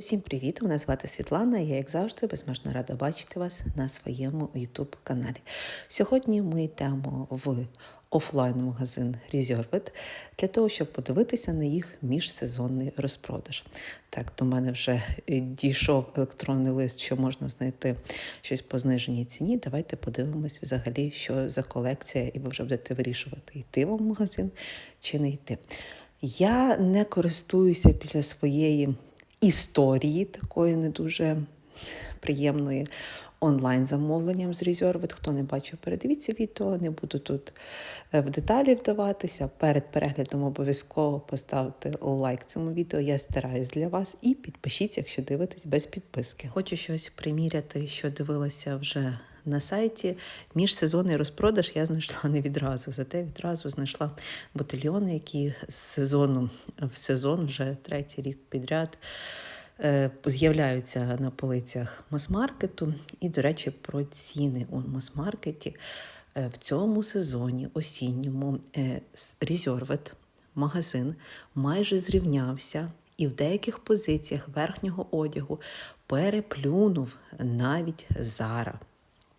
Всім привіт! Мене звати Світлана. Я, як завжди, безмежно рада бачити вас на своєму youtube каналі. Сьогодні ми йдемо в офлайн-магазин Reserved для того, щоб подивитися на їх міжсезонний розпродаж. Так, до мене вже дійшов електронний лист, що можна знайти щось по зниженій ціні. Давайте подивимось взагалі, що за колекція, і ви вже будете вирішувати, йти вам в магазин чи не йти. Я не користуюся після своєї історії такої не дуже приємної онлайн-замовленням з Резервит. Хто не бачив, передивіться відео, не буду тут е, в деталі вдаватися. Перед переглядом обов'язково поставте лайк цьому відео. Я стараюсь для вас і підпишіться, якщо дивитесь без підписки. Хочу щось приміряти, що дивилася вже. На сайті міжсезонний розпродаж я знайшла не відразу, зате відразу знайшла ботильйони, які з сезону в сезон вже третій рік підряд е, з'являються на полицях мас-маркету. І, до речі, про ціни у мас-маркеті Е, в цьому сезоні осінньому е, Reserved магазин майже зрівнявся і в деяких позиціях верхнього одягу переплюнув навіть Зара.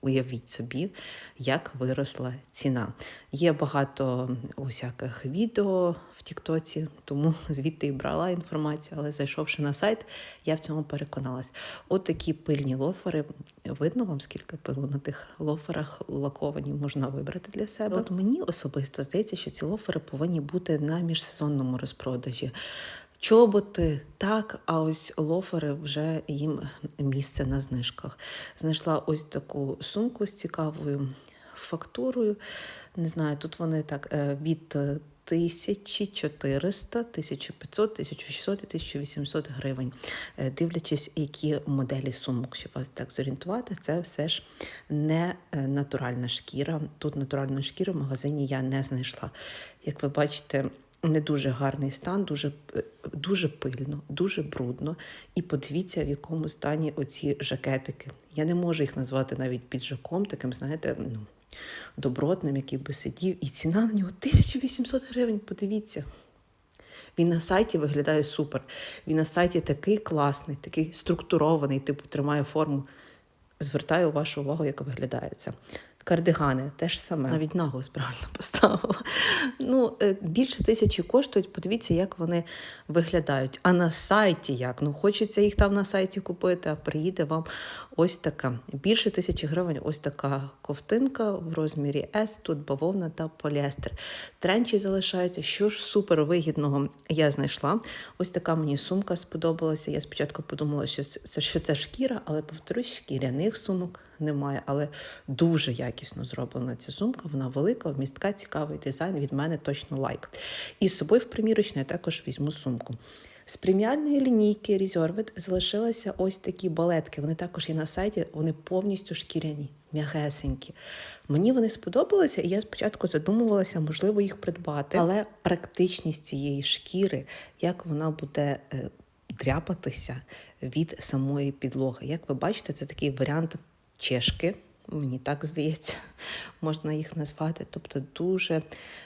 Уявіть собі, як виросла ціна. Є багато усяких відео в Тіктоці, тому звідти і брала інформацію, але зайшовши на сайт, я в цьому переконалась. От такі пильні лофери. Видно вам, скільки пилу на тих лоферах лаковані можна вибрати для себе. От мені особисто здається, що ці лофери повинні бути на міжсезонному розпродажі. Чоботи так, а ось лофери вже їм місце на знижках. Знайшла ось таку сумку з цікавою фактурою. Не знаю, тут вони так е, від 1400, 1500, 1600 і 1800 гривень. Е, Дивлячись, які моделі сумок, щоб вас так зорієнтувати, це все ж не е, натуральна шкіра. Тут натуральної шкіри в магазині я не знайшла. Як ви бачите, не дуже гарний стан, дуже дуже пильно, дуже брудно. І подивіться, в якому стані оці жакетики. Я не можу їх назвати навіть піджаком, таким, знаєте, ну, добротним, який би сидів. І ціна на нього 1800 гривень. Подивіться. Він на сайті виглядає супер. Він на сайті такий класний, такий структурований, типу тримає форму. Звертаю вашу увагу, як виглядає це. Кардигани теж саме. Навіть наголос правильно поставила. Ну, е, більше тисячі коштують. Подивіться, як вони виглядають. А на сайті як? Ну, хочеться їх там на сайті купити, а приїде вам ось така. Більше тисячі гривень, ось така ковтинка в розмірі S, тут бавовна та поліестер. Тренчі залишаються. Що ж супер вигідного я знайшла. Ось така мені сумка сподобалася. Я спочатку подумала, що це, що це шкіра, але повторюсь, шкіряних сумок немає. Але дуже якісно зроблена ця сумка. Вона велика, вмістка, цікавий дизайн. Від мене точно лайк. І з собою в примірочну я також візьму сумку. З преміальної лінійки Reserved залишилися ось такі балетки. Вони також є на сайті, вони повністю шкіряні, м'ягесенькі. Мені вони сподобалися, і я спочатку задумувалася, можливо, їх придбати. Але практичність цієї шкіри, як вона буде е, дряпатися від самої підлоги. Як ви бачите, це такий варіант чешки. Мені так здається, можна їх назвати. Тобто, дуже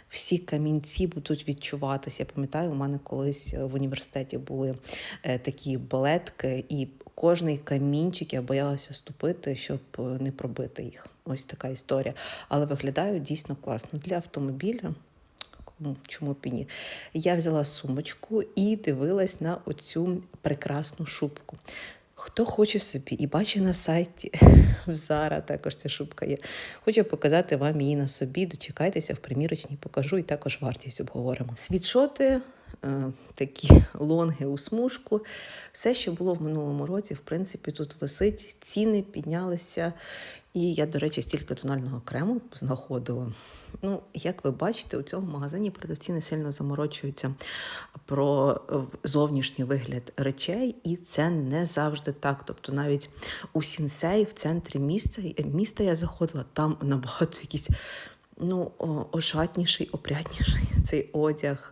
всі камінці будуть відчуватися. Я пам'ятаю, у мене колись в університеті були е, такі балетки, і кожний камінчик я боялася ступити, щоб не пробити їх. Ось така історія. Але виглядають дійсно класно для автомобіля. Чому б і ні? Я взяла сумочку і дивилась на оцю прекрасну шубку. Хто хоче собі і бачить на сайті Зара, також ця шубка є. Хочу показати вам її на собі. Дочекайтеся в примірочній, покажу і також вартість обговоримо. Світшоти, такі лонги у смужку. Все, що було в минулому році, в принципі, тут висить, ціни піднялися. І я, до речі, стільки тонального крему знаходила. Ну, як ви бачите, у цьому магазині продавці не сильно заморочуються про зовнішній вигляд речей, і це не завжди так. Тобто, навіть у Сінсей в центрі міста міста я заходила, там набагато якісь. Ну, ошатніший, опрятніший цей одяг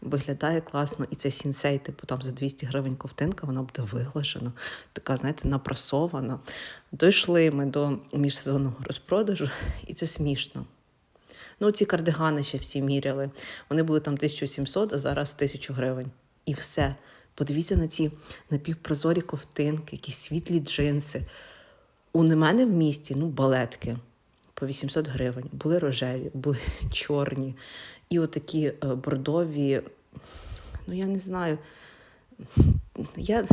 виглядає класно. І це сінсей, типу там за 200 гривень ковтинка, вона буде виглажена, така, знаєте, напрасована. Дійшли ми до міжсезонного розпродажу, і це смішно. Ну, ці кардигани ще всі міряли. Вони були там 1700, а зараз 1000 гривень. І все. Подивіться на ці напівпрозорі ковтинки, якісь світлі джинси. У мене в місті ну, балетки по 800 гривень. Були рожеві, були чорні. І отакі е, бордові, ну я не знаю. Я,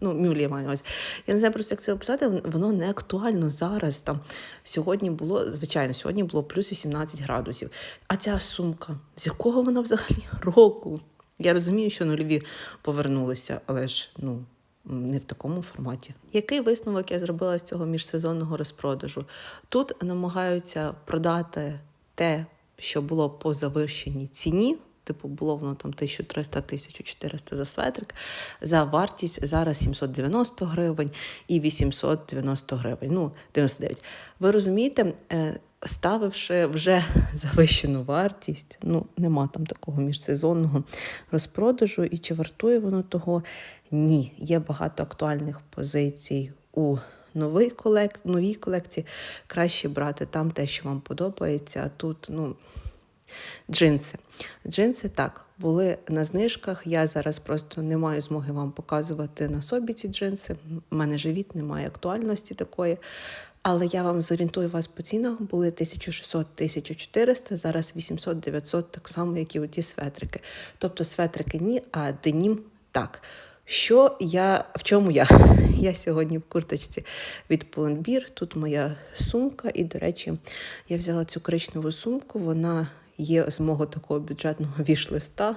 ну, мюлі маю увазі. Я не знаю просто, як це описати, воно не актуально зараз. Там Сьогодні було, звичайно, сьогодні було плюс 18 градусів. А ця сумка, з якого вона взагалі року? Я розумію, що нульові повернулися, але ж ну, не в такому форматі. Який висновок я зробила з цього міжсезонного розпродажу? Тут намагаються продати те, що було по завищеній ціні. Типу, було воно там 1300-1400 за светрик, за вартість зараз 790 гривень і 890 гривень. Ну, 99. Ви розумієте, е, ставивши вже завищену вартість, ну, нема там такого міжсезонного розпродажу, і чи вартує воно того? Ні. Є багато актуальних позицій у новій колек... новій колекції. Краще брати там те, що вам подобається. А тут, ну. Джинси. Джинси так, були на знижках. Я зараз просто не маю змоги вам показувати на собі ці джинси. У мене живіт, немає актуальності такої. Але я вам зорієнтую вас по цінах. Були 1600-1400, зараз 800-900, так само, як і оті светрики. Тобто светрики ні, а денім так. Що я в чому я? Я сьогодні в курточці від Pull&Bear. Тут моя сумка, і, до речі, я взяла цю коричневу сумку. Вона є з мого такого бюджетного віш-листа.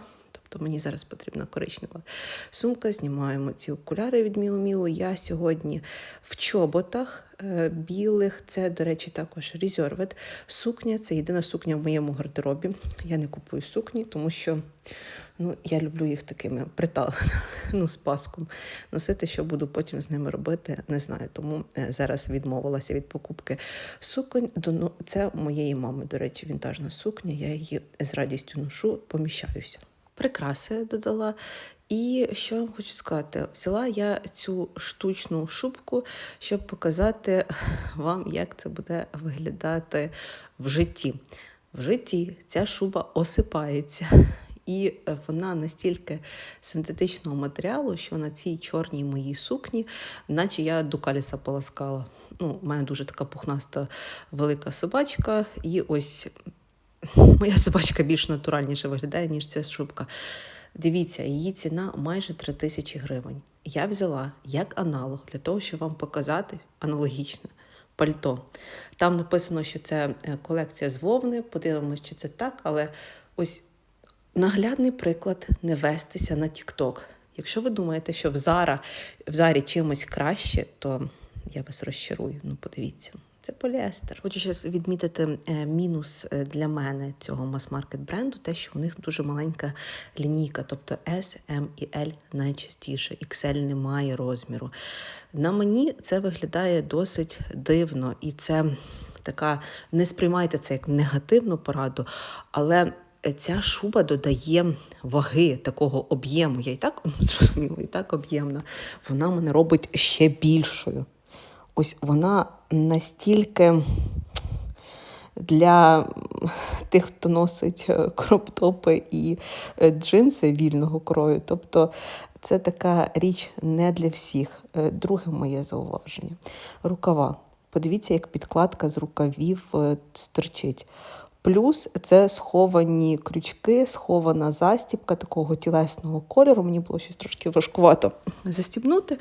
Тобто мені зараз потрібна коричнева сумка. Знімаємо ці окуляри від Міу Міу. Я сьогодні в чоботах е, білих. Це, до речі, також Резервет. Сукня це єдина сукня в моєму гардеробі. Я не купую сукні, тому що ну, я люблю їх такими приталеними, ну, з паском носити. Що буду потім з ними робити, не знаю. Тому е, зараз відмовилася від покупки суконь. Ну, це моєї мами, до речі, вінтажна сукня. Я її з радістю ношу, поміщаюся прикраси додала. І що я хочу сказати, взяла я цю штучну шубку, щоб показати вам, як це буде виглядати в житті. В житті ця шуба осипається. І вона настільки синтетичного матеріалу, що на цій чорній моїй сукні, наче я до каліса поласкала. Ну, У мене дуже така пухнаста велика собачка, і ось Моя собачка більш натуральніше виглядає, ніж ця шубка. Дивіться, її ціна майже 3 тисячі гривень. Я взяла як аналог для того, щоб вам показати аналогічне пальто. Там написано, що це е, колекція з вовни. Подивимось, чи це так, але ось наглядний приклад не вестися на TikTok. Якщо ви думаєте, що в Зара в Зарі чимось краще, то я вас розчарую. Ну, подивіться. Це поліестер. Хочу ще відмітити е, мінус е, для мене цього мас-маркет бренду, те, що у них дуже маленька лінійка, тобто S, M і L найчастіше. XL немає розміру. На мені це виглядає досить дивно, і це така, не сприймайте це як негативну пораду, але. Ця шуба додає ваги такого об'єму. Я і так зрозуміла, і так об'ємна. Вона мене робить ще більшою ось вона настільки для тих, хто носить е, кроптопи і е, джинси вільного крою. Тобто це така річ не для всіх. Е, друге моє зауваження. Рукава. Подивіться, як підкладка з рукавів стерчить. Плюс це сховані крючки, схована застібка такого тілесного кольору. Мені було щось трошки важкувато застібнути.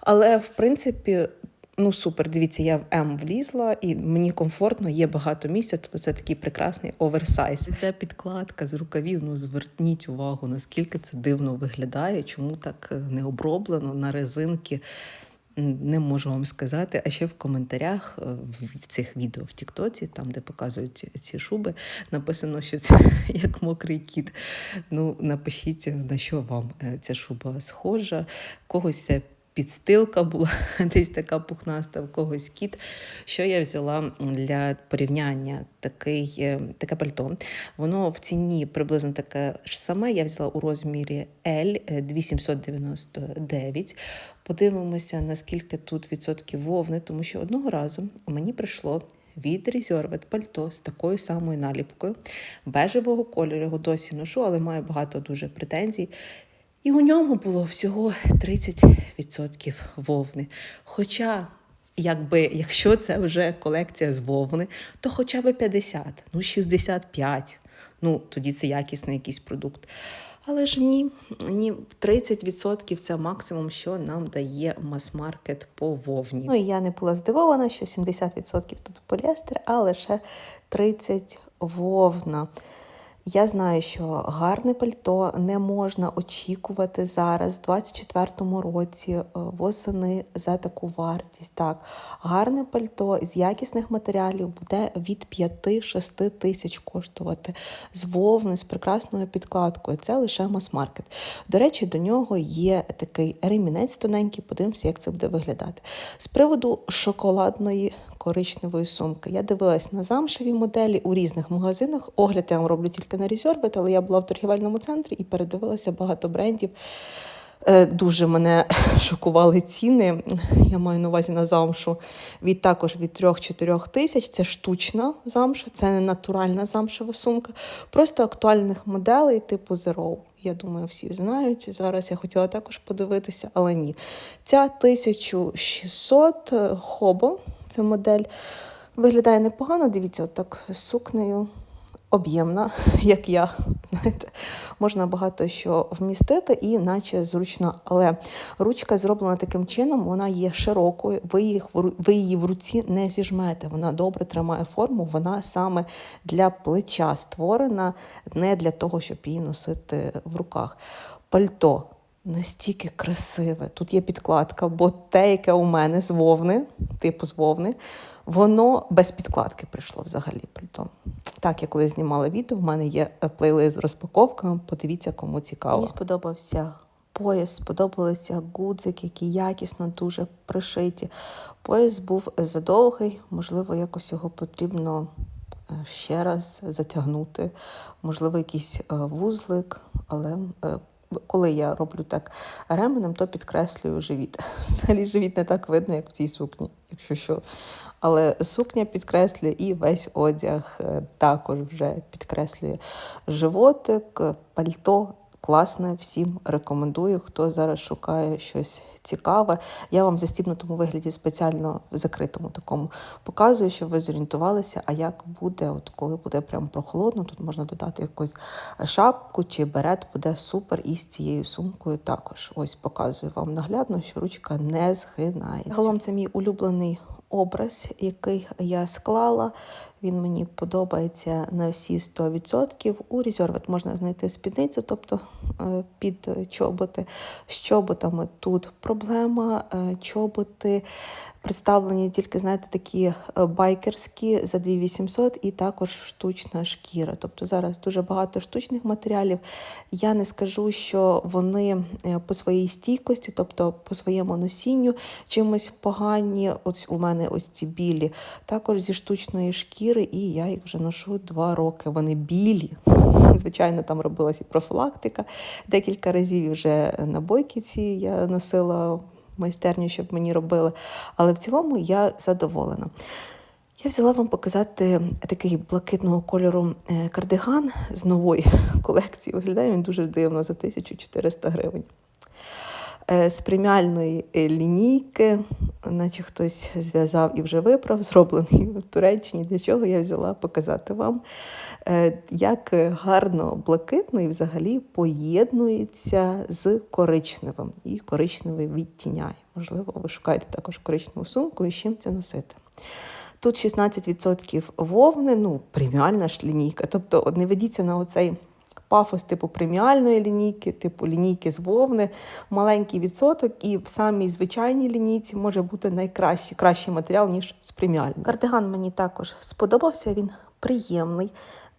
Але, в принципі, Ну, супер, дивіться, я в М влізла, і мені комфортно, є багато місця, тобто це такий прекрасний оверсайз. Ця підкладка з рукавів, ну зверніть увагу, наскільки це дивно виглядає, чому так е, не оброблено на резинки. Не можу вам сказати. А ще в коментарях е, в цих відео в Тіктоці, там де показують ці шуби, написано, що це як мокрий кіт. Ну, напишіть, на що вам е, ця шуба схожа, когось це підстилка була десь така пухнаста, в когось кіт. Що я взяла для порівняння такий, е, таке пальто. Воно в ціні приблизно таке ж саме. Я взяла у розмірі L 2799. Е, Подивимося, наскільки тут відсотків вовни, тому що одного разу мені прийшло. Від Reserved пальто з такою самою наліпкою, бежевого кольору, його досі ношу, але маю багато дуже претензій. І у ньому було всього 30% вовни. Хоча, якби, якщо це вже колекція з вовни, то хоча б 50, ну 65. Ну, тоді це якісний якийсь продукт. Але ж ні, ні, 30% це максимум, що нам дає мас-маркет по вовні. Ну і я не була здивована, що 70% тут поліестер, а лише 30% вовна. Я знаю, що гарне пальто не можна очікувати зараз, в 24-му році, е, восени за таку вартість. Так, гарне пальто з якісних матеріалів буде від 5-6 тисяч коштувати з вовни, з прекрасною підкладкою. Це лише мас-маркет. До речі, до нього є такий ремінець тоненький. Подивимося, як це буде виглядати. З приводу шоколадної коричневої сумки. Я дивилась на замшеві моделі у різних магазинах. Огляд я вам роблю тільки на Резервет, але я була в торгівельному центрі і передивилася багато брендів. Е, Дуже мене шокували ціни. Я маю на увазі на замшу від також від 3-4 тисяч. Це штучна замша, це не натуральна замшева сумка. Просто актуальних моделей типу Zero. Я думаю, всі знають. Зараз я хотіла також подивитися, але ні. Ця 1600 е, хобо, це модель. Виглядає непогано. Дивіться, отак з сукнею об'ємна, як я. Знаєте, можна багато що вмістити і наче зручно. Але ручка зроблена таким чином, вона є широкою, ви, їх, ви її в руці не зіжмете. Вона добре тримає форму, вона саме для плеча створена, не для того, щоб її носити в руках. Пальто. Настільки красиве. Тут є підкладка, бо те, яке у мене з вовни, типу з вовни, воно без підкладки прийшло взагалі пальто. Так, я коли знімала відео, в мене є плейлист з розпаковками. Подивіться, кому цікаво. Мені сподобався пояс, сподобалися гудзики, які якісно дуже пришиті. Пояс був задовгий, можливо, якось його потрібно е, ще раз затягнути, можливо, якийсь е, вузлик, але. Коли я роблю так ременем, то підкреслюю живіт. Взагалі живіт не так видно, як в цій сукні, якщо що. Але сукня підкреслює і весь одяг е, також вже підкреслює животик, пальто. Класне, всім рекомендую, хто зараз шукає щось цікаве. Я вам в застібнутому вигляді спеціально в закритому такому показую, щоб ви зорієнтувалися, а як буде, от коли буде прям прохолодно, тут можна додати якусь шапку чи берет, буде супер і з цією сумкою також. Ось показую вам наглядно, що ручка не згинається. Загалом це мій улюблений образ, який я склала. Він мені подобається на всі 100%. У Резервет можна знайти спідницю, тобто е, під чоботи. З чоботами тут проблема. Е, чоботи представлені тільки, знаєте, такі е, байкерські за 2800 і також штучна шкіра. Тобто зараз дуже багато штучних матеріалів. Я не скажу, що вони по своїй стійкості, тобто по своєму носінню, чимось погані. Ось у мене ось ці білі, також зі штучної шкіри, і я їх вже ношу два роки. Вони білі. Звичайно, там робилася і профілактика. Декілька разів вже набойки ці я носила майстерню, щоб мені робили. Але в цілому я задоволена. Я взяла вам показати такий блакитного кольору е, кардиган з нової колекції. Виглядає він дуже дивно за 1400 гривень. Е, З преміальної е, лінійки, наче хтось зв'язав і вже виправ, зроблений в Туреччині. Для чого я взяла показати вам, е, як гарно блакитний взагалі поєднується з коричневим, і коричневий відтіняє. Можливо, ви шукаєте також коричневу сумку і з чим це носити. Тут 16% вовни, ну, преміальна ж лінійка. Тобто, не ведіться на оцей пафос типу преміальної лінійки, типу лінійки з вовни, маленький відсоток, і в самій звичайній лінійці може бути найкращий кращий матеріал, ніж з преміальної. Кардиган мені також сподобався, він приємний.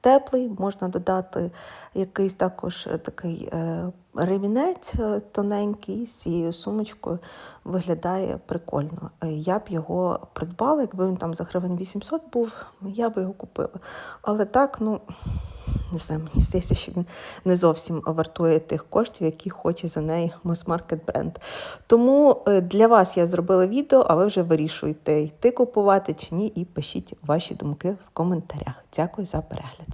Теплий, можна додати якийсь також такий е, ремінець е, тоненький з цією сумочкою виглядає прикольно. Е, Я б його придбала, якби він там за гривень 800 був, я б його купила. Але так, ну не знаю, мені здається, що він не зовсім вартує тих коштів, які хоче за неї мас-маркет бренд. Тому е, для вас я зробила відео, а ви вже вирішуєте, йти купувати чи ні, і пишіть ваші думки в коментарях. Дякую за перегляд.